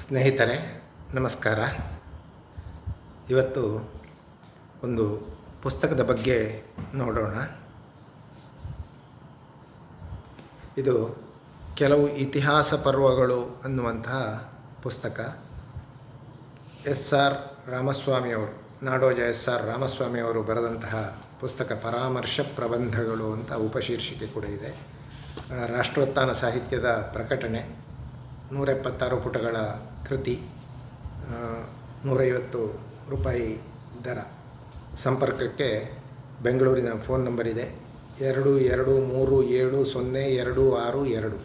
ಸ್ನೇಹಿತರೆ, ನಮಸ್ಕಾರ. ಇವತ್ತು ಒಂದು ಪುಸ್ತಕದ ಬಗ್ಗೆ ನೋಡೋಣ. ಇದು ಕೆಲವು ಇತಿಹಾಸ ಪರ್ವಗಳು ಅನ್ನುವಂತಹ ಪುಸ್ತಕ. ಎಸ್ ಆರ್ ರಾಮಸ್ವಾಮಿಯವರು ನಾಡೋಜ ಎಸ್ ಆರ್ ರಾಮಸ್ವಾಮಿಯವರು ಬರೆದಂತಹ ಪುಸ್ತಕ ಪರಾಮರ್ಶ ಪ್ರಬಂಧಗಳು ಅಂತ ಉಪಶೀರ್ಷಿಕೆ ಕೂಡ ಇದೆ. ರಾಷ್ಟ್ರೋತ್ಥಾನ ಸಾಹಿತ್ಯದ ಪ್ರಕಟಣೆ. ನೂರ ಎಪ್ಪತ್ತಾರು ಪುಟಗಳ ಕೃತಿ ನೂರೈವತ್ತು ರೂಪಾಯಿ ದರ. ಸಂಪರ್ಕಕ್ಕೆ ಬೆಂಗಳೂರಿನ ಫೋನ್ ನಂಬರ್ ಇದೆ. ಎರಡು ಎರಡು, ಮೂರು, ಏಳು, ಸೊನ್ನೆ, ಎರಡು, ಆರು, ಎರಡು.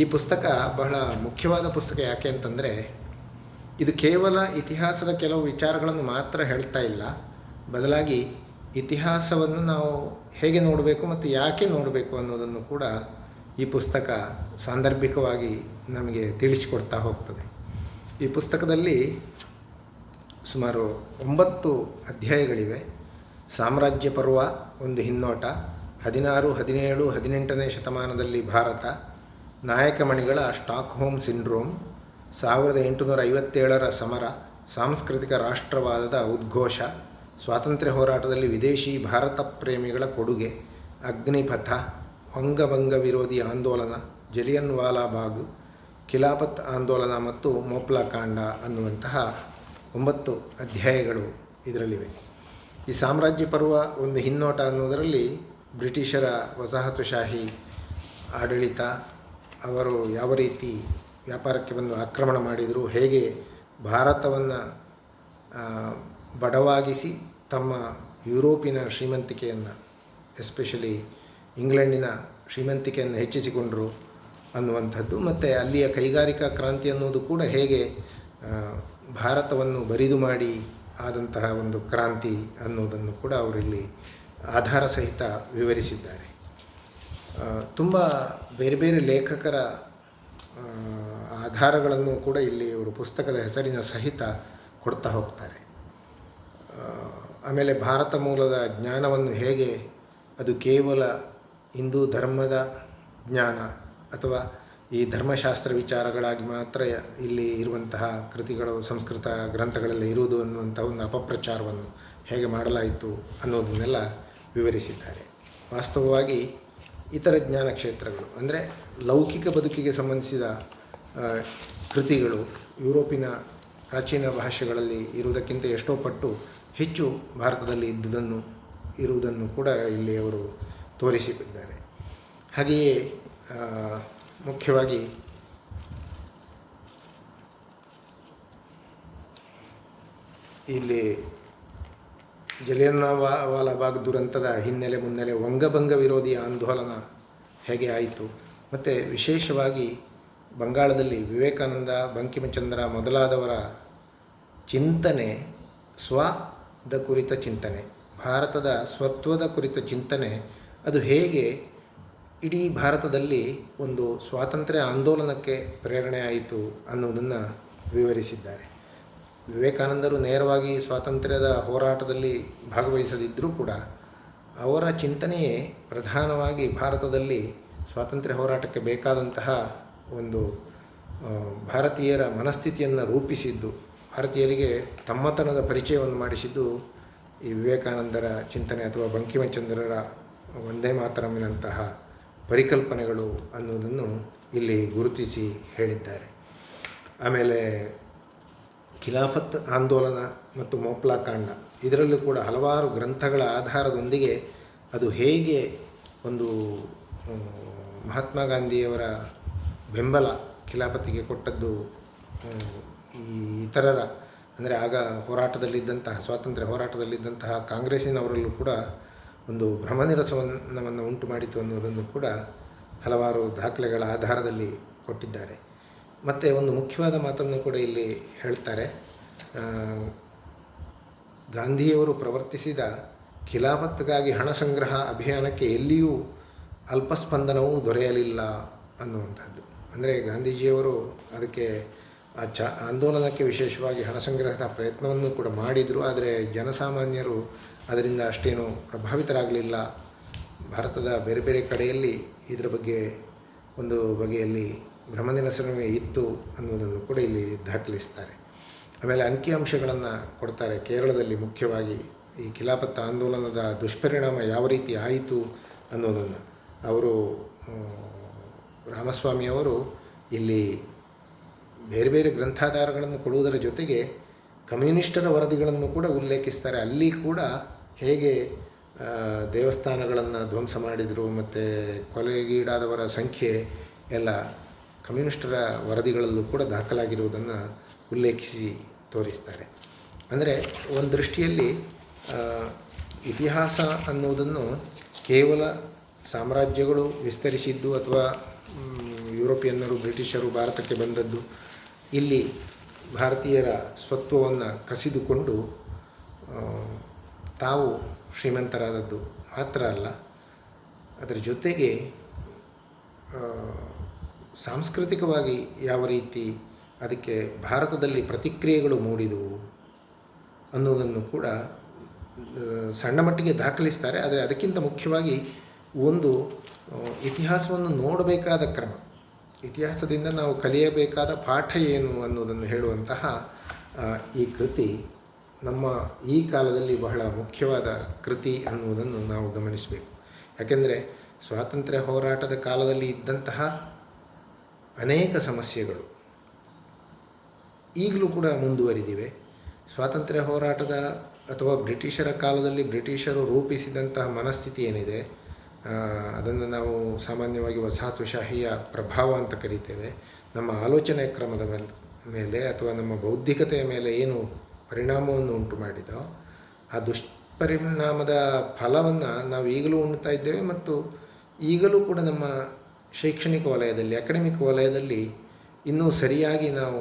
ಈ ಪುಸ್ತಕ ಬಹಳ ಮುಖ್ಯವಾದ ಪುಸ್ತಕ ಯಾಕೆ ಅಂತಂದರೆ, ಇದು ಕೇವಲ ಇತಿಹಾಸದ ಕೆಲವು ವಿಚಾರಗಳನ್ನು ಮಾತ್ರ ಹೇಳ್ತಾ ಇಲ್ಲ. ಬದಲಾಗಿ ಇತಿಹಾಸವನ್ನು ನಾವು ಹೇಗೆ ನೋಡಬೇಕು ಮತ್ತು ಯಾಕೆ ನೋಡಬೇಕು ಅನ್ನೋದನ್ನು ಕೂಡ ಈ ಪುಸ್ತಕ ಸಾಂದರ್ಭಿಕವಾಗಿ ನಮಗೆ ತಿಳಿಸಿಕೊಡ್ತಾ ಹೋಗ್ತದೆ. ಈ ಪುಸ್ತಕದಲ್ಲಿ ಸುಮಾರು ಒಂಬತ್ತು ಅಧ್ಯಾಯಗಳಿವೆ. ಸಾಮ್ರಾಜ್ಯ ಪರ್ವ, ಒಂದು ಹಿನ್ನೋಟ, ಹದಿನಾರು, ಹದಿನೇಳು, ಹದಿನೆಂಟನೇ ಶತಮಾನದಲ್ಲಿ ಭಾರತ, ನಾಯಕಮಣಿಗಳ ಸ್ಟಾಕ್ಹೋಮ್ ಸಿಂಡ್ರೋಮ್, ಸಾವಿರದ ಎಂಟುನೂರ ಐವತ್ತೇಳರ ಸಮರ, ಸಾಂಸ್ಕೃತಿಕ ರಾಷ್ಟ್ರವಾದದ ಉದ್ಘೋಷ, ಸ್ವಾತಂತ್ರ್ಯ ಹೋರಾಟದಲ್ಲಿ ವಿದೇಶಿ ಭಾರತ ಪ್ರೇಮಿಗಳ ಕೊಡುಗೆ, ಅಗ್ನಿಪಥ, ಅಂಗಭಂಗ ವಿರೋಧಿ ಆಂದೋಲನ ಜಲಿಯನ್ ವಾಲಾಬಾಗ್ ಖಿಲಾಫತ್ ಆಂದೋಲನ ಮತ್ತು ಮೋಪ್ಲಾಕಾಂಡ ಅನ್ನುವಂತಹ ಒಂಬತ್ತು ಅಧ್ಯಾಯಗಳು ಇದರಲ್ಲಿವೆ. ಈ ಸಾಮ್ರಾಜ್ಯ ಪರ್ವ ಒಂದು ಹಿನ್ನೋಟ ಅನ್ನೋದರಲ್ಲಿ ಬ್ರಿಟಿಷರ ವಸಾಹತುಶಾಹಿ ಆಡಳಿತ, ಅವರು ಯಾವ ರೀತಿ ವ್ಯಾಪಾರಕ್ಕೆ ಬಂದು ಆಕ್ರಮಣ ಮಾಡಿದರು, ಹೇಗೆ ಭಾರತವನ್ನು ಬಡವಾಗಿಸಿ ತಮ್ಮ ಯುರೋಪಿನ ಶ್ರೀಮಂತಿಕೆಯನ್ನು, ಎಸ್ಪೆಷಲಿ ಇಂಗ್ಲೆಂಡಿನ ಶ್ರೀಮಂತಿಕೆಯನ್ನು ಹೆಚ್ಚಿಸಿಕೊಂಡರು. ಅನ್ನುವಂಥದ್ದು. ಮತ್ತು ಅಲ್ಲಿಯ ಕೈಗಾರಿಕಾ ಕ್ರಾಂತಿ ಅನ್ನೋದು ಕೂಡ ಹೇಗೆ ಭಾರತವನ್ನು ಬರಿದು ಮಾಡಿ ಆದಂತಹ ಒಂದು ಕ್ರಾಂತಿ ಅನ್ನೋದನ್ನು ಕೂಡ ಅವರಿಲ್ಲಿ ಆಧಾರ ಸಹಿತ ವಿವರಿಸಿದ್ದಾರೆ. ತುಂಬ ಬೇರೆ ಬೇರೆ ಲೇಖಕರ ಆಧಾರಗಳನ್ನು ಕೂಡ ಇಲ್ಲಿ ಅವರು ಪುಸ್ತಕದ ಹೆಸರಿನ ಸಹಿತ ಕೊಡ್ತಾ ಹೋಗ್ತಾರೆ. ಆಮೇಲೆ ಭಾರತ ಮೂಲದ ಜ್ಞಾನವನ್ನು ಹೇಗೆ, ಅದು ಕೇವಲ ಹಿಂದೂ ಧರ್ಮದ ಜ್ಞಾನ ಅಥವಾ ಈ ಧರ್ಮಶಾಸ್ತ್ರ ವಿಚಾರಗಳಾಗಿ ಮಾತ್ರ ಇಲ್ಲಿ ಇರುವಂತಹ ಕೃತಿಗಳು, ಸಂಸ್ಕೃತ ಗ್ರಂಥಗಳಲ್ಲಿ ಇರುವುದು ಅನ್ನುವಂಥ ಒಂದು ಅಪಪ್ರಚಾರವನ್ನು ಹೇಗೆ ಮಾಡಲಾಯಿತು ಅನ್ನೋದನ್ನೆಲ್ಲ ವಿವರಿಸಿದ್ದಾರೆ. ವಾಸ್ತವವಾಗಿ ಇತರ ಜ್ಞಾನ ಕ್ಷೇತ್ರಗಳು, ಅಂದರೆ ಲೌಕಿಕ ಬದುಕಿಗೆ ಸಂಬಂಧಿಸಿದ ಕೃತಿಗಳು ಯುರೋಪಿನ ಪ್ರಾಚೀನ ಭಾಷೆಗಳಲ್ಲಿ ಇರುವುದಕ್ಕಿಂತ ಎಷ್ಟೋ ಪಟ್ಟು ಹೆಚ್ಚು ಭಾರತದಲ್ಲಿ ಇದ್ದುದನ್ನು, ಇರುವುದನ್ನು ಕೂಡ ಇಲ್ಲಿ ಅವರು ತೋರಿಸಿದ್ದಾರೆ. ಹಾಗೆಯೇ ಮುಖ್ಯವಾಗಿ ಇಲ್ಲಿ ಜಲಿಯನ್ನ ವಾಲಾಬಾಗ್ ದುರಂತದ ಹಿನ್ನೆಲೆ ಮುನ್ನೆಲೆ ವಂಗಭಂಗ ವಿರೋಧಿ ಆಂದೋಲನ ಹೇಗೆ ಆಯಿತು? ಮತ್ತು ವಿಶೇಷವಾಗಿ ಬಂಗಾಳದಲ್ಲಿ ವಿವೇಕಾನಂದ, ಬಂಕಿಮಚಂದ್ರ ಮೊದಲಾದವರ ಚಿಂತನೆ, ಸ್ವದ ಕುರಿತ ಚಿಂತನೆ, ಭಾರತದ ಸ್ವತ್ವದ ಕುರಿತ ಚಿಂತನೆ, ಅದು ಹೇಗೆ ಇಡೀ ಭಾರತದಲ್ಲಿ ಒಂದು ಸ್ವಾತಂತ್ರ್ಯ ಆಂದೋಲನಕ್ಕೆ ಪ್ರೇರಣೆ ಆಯಿತು ಅನ್ನೋದನ್ನು ವಿವರಿಸಿದ್ದಾರೆ. ವಿವೇಕಾನಂದರು ನೇರವಾಗಿ ಸ್ವಾತಂತ್ರ್ಯದ ಹೋರಾಟದಲ್ಲಿ ಭಾಗವಹಿಸದಿದ್ದರೂ ಕೂಡ ಅವರ ಚಿಂತನೆಯೇ ಪ್ರಧಾನವಾಗಿ ಭಾರತದಲ್ಲಿ ಸ್ವಾತಂತ್ರ್ಯ ಹೋರಾಟಕ್ಕೆ ಬೇಕಾದಂತಹ ಒಂದು ಭಾರತೀಯರ ಮನಸ್ಥಿತಿಯನ್ನು ರೂಪಿಸಿದ್ದು, ಭಾರತೀಯರಿಗೆ ತಮ್ಮತನದ ಪರಿಚಯವನ್ನು ಮಾಡಿಸಿದ್ದು ಈ ವಿವೇಕಾನಂದರ ಚಿಂತನೆ ಅಥವಾ ಬಂಕಿಮಚಂದ್ರರ ಒಂದೇ ಮಾತರಮಿನಂತಹ ಪರಿಕಲ್ಪನೆಗಳು ಅನ್ನೋದನ್ನು ಇಲ್ಲಿ ಗುರುತಿಸಿ ಹೇಳಿದ್ದಾರೆ. ಆಮೇಲೆ ಖಿಲಾಫತ್ ಆಂದೋಲನ ಮತ್ತು ಮೋಪ್ಲಾಕಾಂಡ ಇದರಲ್ಲೂ ಕೂಡ ಹಲವಾರು ಗ್ರಂಥಗಳ ಆಧಾರದೊಂದಿಗೆ ಅದು ಹೇಗೆ ಒಂದು ಮಹಾತ್ಮ ಗಾಂಧಿಯವರ ಬೆಂಬಲ ಖಿಲಾಫತಿಗೆ ಕೊಟ್ಟದ್ದು ಈ ಇತರರ, ಅಂದರೆ ಆಗ ಹೋರಾಟದಲ್ಲಿದ್ದಂತಹ, ಸ್ವಾತಂತ್ರ್ಯ ಹೋರಾಟದಲ್ಲಿದ್ದಂತಹ ಕಾಂಗ್ರೆಸ್ಸಿನವರಲ್ಲೂ ಕೂಡ ಒಂದು ಭ್ರಮನಿರಸವನ್ನವನ್ನು ಉಂಟು ಮಾಡಿತು ಅನ್ನೋದನ್ನು ಕೂಡ ಹಲವಾರು ದಾಖಲೆಗಳ ಆಧಾರದಲ್ಲಿ ಕೊಟ್ಟಿದ್ದಾರೆ. ಮತ್ತು ಒಂದು ಮುಖ್ಯವಾದ ಮಾತನ್ನು ಕೂಡ ಇಲ್ಲಿ ಹೇಳ್ತಾರೆ. ಗಾಂಧಿಯವರು ಪ್ರವರ್ತಿಸಿದ ಖಿಲಾಫತ್ಗಾಗಿ ಹಣ ಸಂಗ್ರಹ ಅಭಿಯಾನಕ್ಕೆ ಎಲ್ಲಿಯೂ ಅಲ್ಪಸ್ಪಂದನವೂ ದೊರೆಯಲಿಲ್ಲ ಅನ್ನುವಂಥದ್ದು. ಅಂದರೆ ಗಾಂಧೀಜಿಯವರು ಅದಕ್ಕೆ ಆ ಚ ಆಂದೋಲನಕ್ಕೆ ವಿಶೇಷವಾಗಿ ಹಣ ಸಂಗ್ರಹದ ಪ್ರಯತ್ನವನ್ನು ಕೂಡ ಮಾಡಿದರು. ಆದರೆ ಜನಸಾಮಾನ್ಯರು ಅದರಿಂದ ಅಷ್ಟೇನು ಪ್ರಭಾವಿತರಾಗಲಿಲ್ಲ. ಭಾರತದ ಬೇರೆ ಬೇರೆ ಕಡೆಯಲ್ಲಿ ಇದರ ಬಗ್ಗೆ ಒಂದು ಬಗೆಯಲ್ಲಿ ಭ್ರಮನಿರಸನವೇ ಇತ್ತು ಅನ್ನೋದನ್ನು ಕೂಡ ಇಲ್ಲಿ ದಾಖಲಿಸ್ತಾರೆ. ಆಮೇಲೆ ಅಂಕಿಅಂಶಗಳನ್ನು ಕೊಡ್ತಾರೆ. ಕೇರಳದಲ್ಲಿ ಮುಖ್ಯವಾಗಿ ಈ ಖಿಲಾಪತ್ತ ಆಂದೋಲನದ ದುಷ್ಪರಿಣಾಮ ಯಾವ ರೀತಿ ಆಯಿತು ಅನ್ನೋದನ್ನು. ಅವರು ರಾಮಸ್ವಾಮಿಯವರು ಇಲ್ಲಿ ಬೇರೆ ಬೇರೆ ಗ್ರಂಥಾಧಾರಗಳನ್ನು ಕೊಡುವುದರ ಜೊತೆಗೆ ಕಮ್ಯುನಿಸ್ಟರ ವರದಿಗಳನ್ನು ಕೂಡ ಉಲ್ಲೇಖಿಸ್ತಾರೆ. ಅಲ್ಲಿ ಕೂಡ ಹೇಗೆ ದೇವಸ್ಥಾನಗಳನ್ನು ಧ್ವಂಸ ಮಾಡಿದರು ಮತ್ತು ಕೊಲೆಗೀಡಾದವರ ಸಂಖ್ಯೆ ಎಲ್ಲ ಕಮ್ಯುನಿಸ್ಟರ ವರದಿಗಳಲ್ಲೂ ಕೂಡ ದಾಖಲಾಗಿರುವುದನ್ನು ಉಲ್ಲೇಖಿಸಿ ತೋರಿಸ್ತಾರೆ. ಅಂದರೆ ಒಂದು ದೃಷ್ಟಿಯಲ್ಲಿ ಇತಿಹಾಸ ಅನ್ನುವುದನ್ನು ಕೇವಲ ಸಾಮ್ರಾಜ್ಯಗಳು ವಿಸ್ತರಿಸಿದ್ದು ಅಥವಾ ಯುರೋಪಿಯನ್ನರು ಬ್ರಿಟಿಷರು ಭಾರತಕ್ಕೆ ಬಂದದ್ದು, ಇಲ್ಲಿ ಭಾರತೀಯರ ಸ್ವತ್ವವನ್ನು ಕಸಿದುಕೊಂಡು ತಾವು ಶ್ರೀಮಂತರಾದದ್ದು ಮಾತ್ರ ಅಲ್ಲ, ಅದರ ಜೊತೆಗೆ ಸಾಂಸ್ಕೃತಿಕವಾಗಿ ಯಾವ ರೀತಿ ಅದಕ್ಕೆ ಭಾರತದಲ್ಲಿ ಪ್ರತಿಕ್ರಿಯೆಗಳು ಮೂಡಿದವು ಅನ್ನೋದನ್ನು ಕೂಡ ಸಣ್ಣ ಮಟ್ಟಿಗೆ ದಾಖಲಿಸ್ತಾರೆ. ಆದರೆ ಅದಕ್ಕಿಂತ ಮುಖ್ಯವಾಗಿ ಒಂದು ಇತಿಹಾಸವನ್ನು ನೋಡಬೇಕಾದ ಕ್ರಮ. ಇತಿಹಾಸದಿಂದ ನಾವು ಕಲಿಯಬೇಕಾದ ಪಾಠ ಏನು ಅನ್ನೋದನ್ನು ಹೇಳುವಂತಹ ಈ ಕೃತಿ ನಮ್ಮ ಈ ಕಾಲದಲ್ಲಿ ಬಹಳ ಮುಖ್ಯವಾದ ಕೃತಿ ಅನ್ನುವುದನ್ನು ನಾವು ಗಮನಿಸಬೇಕು. ಯಾಕೆಂದರೆ ಸ್ವಾತಂತ್ರ್ಯ ಹೋರಾಟದ ಕಾಲದಲ್ಲಿ ಇದ್ದಂತಹ ಅನೇಕ ಸಮಸ್ಯೆಗಳು ಈಗಲೂ ಕೂಡ ಮುಂದುವರಿದಿವೆ. ಸ್ವಾತಂತ್ರ್ಯ ಹೋರಾಟದ ಅಥವಾ ಬ್ರಿಟಿಷರ ಕಾಲದಲ್ಲಿ ಬ್ರಿಟಿಷರು ರೂಪಿಸಿದಂತಹ ಮನಸ್ಥಿತಿ ಏನಿದೆ ಅದನ್ನು ನಾವು ಸಾಮಾನ್ಯವಾಗಿ ವಸಾಹತುಶಾಹಿಯ ಪ್ರಭಾವ ಅಂತ ಕರಿತೇವೆ. ನಮ್ಮ ಆಲೋಚನೆ ಕ್ರಮದ ಮೇಲೆ ಅಥವಾ ನಮ್ಮ ಬೌದ್ಧಿಕತೆಯ ಮೇಲೆ ಏನು ಪರಿಣಾಮವನ್ನು ಉಂಟು ಮಾಡಿದೋ, ಆ ದುಷ್ಪರಿಣಾಮದ ಫಲವನ್ನು ನಾವು ಈಗಲೂ ಉಣ್ತಾ ಇದ್ದೇವೆ ಮತ್ತು ಈಗಲೂ ಕೂಡ ನಮ್ಮ ಶೈಕ್ಷಣಿಕ ವಲಯದಲ್ಲಿ, ಅಕಾಡೆಮಿಕ್ ವಲಯದಲ್ಲಿ ಇನ್ನೂ ಸರಿಯಾಗಿ ನಾವು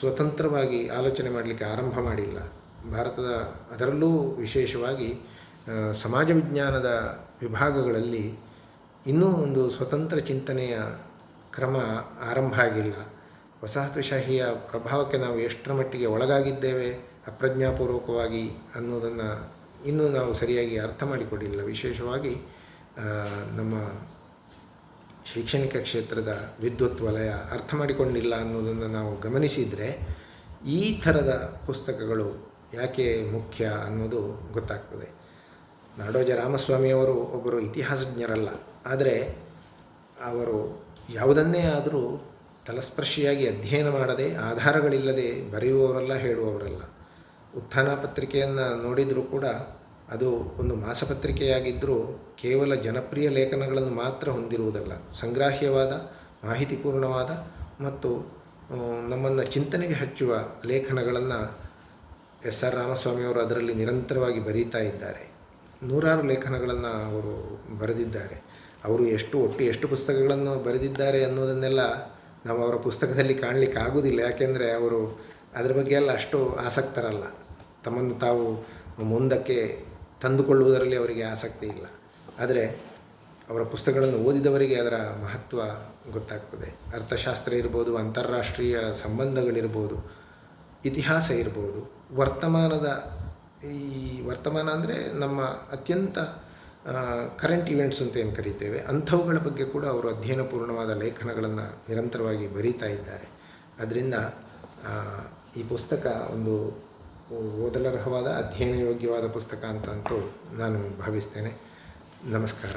ಸ್ವತಂತ್ರವಾಗಿ ಆಲೋಚನೆ ಮಾಡಲಿಕ್ಕೆ ಆರಂಭ ಮಾಡಿಲ್ಲ. ಭಾರತದ ಅದರಲ್ಲೂ ವಿಶೇಷವಾಗಿ ಸಮಾಜ ವಿಜ್ಞಾನದ ವಿಭಾಗಗಳಲ್ಲಿ ಇನ್ನೂ ಒಂದು ಸ್ವತಂತ್ರ ಚಿಂತನೆಯ ಕ್ರಮ ಆರಂಭ ಆಗಿಲ್ಲ. ವಸಾಹತುಶಾಹಿಯ ಪ್ರಭಾವಕ್ಕೆ ನಾವು ಎಷ್ಟರ ಮಟ್ಟಿಗೆ ಒಳಗಾಗಿದ್ದೇವೆ ಅಪ್ರಜ್ಞಾಪೂರ್ವಕವಾಗಿ ಅನ್ನೋದನ್ನು ಇನ್ನೂ ನಾವು ಸರಿಯಾಗಿ ಅರ್ಥ ಮಾಡಿಕೊಂಡಿಲ್ಲ. ವಿಶೇಷವಾಗಿ ನಮ್ಮ ಶೈಕ್ಷಣಿಕ ಕ್ಷೇತ್ರದ ವಿದ್ವತ್ ವಲಯ ಅರ್ಥ ಮಾಡಿಕೊಂಡಿಲ್ಲ ಅನ್ನೋದನ್ನು ನಾವು ಗಮನಿಸಿದರೆ ಈ ಥರದ ಪುಸ್ತಕಗಳು ಯಾಕೆ ಮುಖ್ಯ ಅನ್ನೋದು ಗೊತ್ತಾಗ್ತದೆ. ನಾಡೋಜ ರಾಮಸ್ವಾಮಿಯವರು ಒಬ್ಬರು ಇತಿಹಾಸಜ್ಞರಲ್ಲ. ಆದರೆ ಅವರು ಯಾವುದನ್ನೇ ಆದರೂ ತಲಸ್ಪರ್ಶಿಯಾಗಿ ಅಧ್ಯಯನ ಮಾಡದೆ ಆಧಾರಗಳಿಲ್ಲದೆ ಬರೆಯುವವರಲ್ಲ, ಹೇಳುವವರಲ್ಲ. ಉತ್ಥಾನ ಪತ್ರಿಕೆಯನ್ನು ನೋಡಿದರೂ ಕೂಡ ಅದು ಒಂದು ಮಾಸಪತ್ರಿಕೆಯಾಗಿದ್ದರೂ ಕೇವಲ ಜನಪ್ರಿಯ ಲೇಖನಗಳನ್ನು ಮಾತ್ರ ಹೊಂದಿರುವುದಲ್ಲ. ಸಂಗ್ರಾಹ್ಯವಾದ, ಮಾಹಿತಿಪೂರ್ಣವಾದ ಮತ್ತು ನಮ್ಮನ್ನು ಚಿಂತನೆಗೆ ಹಚ್ಚುವ ಲೇಖನಗಳನ್ನು ಎಸ್ ಆರ್ ರಾಮಸ್ವಾಮಿಯವರು ಅದರಲ್ಲಿ ನಿರಂತರವಾಗಿ ಬರೀತಾ ಇದ್ದಾರೆ. ನೂರಾರು ಲೇಖನಗಳನ್ನು ಅವರು ಬರೆದಿದ್ದಾರೆ. ಅವರು ಎಷ್ಟು ಒಟ್ಟು ಎಷ್ಟು ಪುಸ್ತಕಗಳನ್ನು ಬರೆದಿದ್ದಾರೆ ಅನ್ನೋದನ್ನೆಲ್ಲ ನಾವು ಅವರ ಪುಸ್ತಕದಲ್ಲಿ ಕಾಣಲಿಕ್ಕೆ ಆಗೋದಿಲ್ಲ. ಯಾಕೆಂದರೆ ಅವರು ಅದರ ಬಗ್ಗೆ ಎಲ್ಲ ಅಷ್ಟು ಆಸಕ್ತರಲ್ಲ. ತಮ್ಮನ್ನು ತಾವು ಮುಂದಕ್ಕೆ ತಂದುಕೊಳ್ಳುವುದರಲ್ಲಿ ಅವರಿಗೆ ಆಸಕ್ತಿ ಇಲ್ಲ. ಆದರೆ ಅವರ ಪುಸ್ತಕಗಳನ್ನು ಓದಿದವರಿಗೆ ಅದರ ಮಹತ್ವ ಗೊತ್ತಾಗ್ತದೆ. ಅರ್ಥಶಾಸ್ತ್ರ ಇರ್ಬೋದು, ಅಂತಾರಾಷ್ಟ್ರೀಯ ಸಂಬಂಧಗಳಿರ್ಬೋದು, ಇತಿಹಾಸ ಇರ್ಬೋದು, ವರ್ತಮಾನದ ಈ ವರ್ತಮಾನ ಅಂದರೆ ನಮ್ಮ ಅತ್ಯಂತ ಕರೆಂಟ್ ಇವೆಂಟ್ಸ್ ಅಂತ ಏನು ಕರೀತೇವೆ, ಅಂಥವುಗಳ ಬಗ್ಗೆ ಕೂಡ ಅವರು ಅಧ್ಯಯನಪೂರ್ಣವಾದ ಲೇಖನಗಳನ್ನು ನಿರಂತರವಾಗಿ ಬರೀತಾ ಇದ್ದಾರೆ. ಅದರಿಂದ ಈ ಪುಸ್ತಕ ಒಂದು ಓದಲರ್ಹವಾದ ಅಧ್ಯಯನ ಯೋಗ್ಯವಾದ ಪುಸ್ತಕ ಅಂತಂತೂ ನಾನು ಭಾವಿಸ್ತೇನೆ. ನಮಸ್ಕಾರ.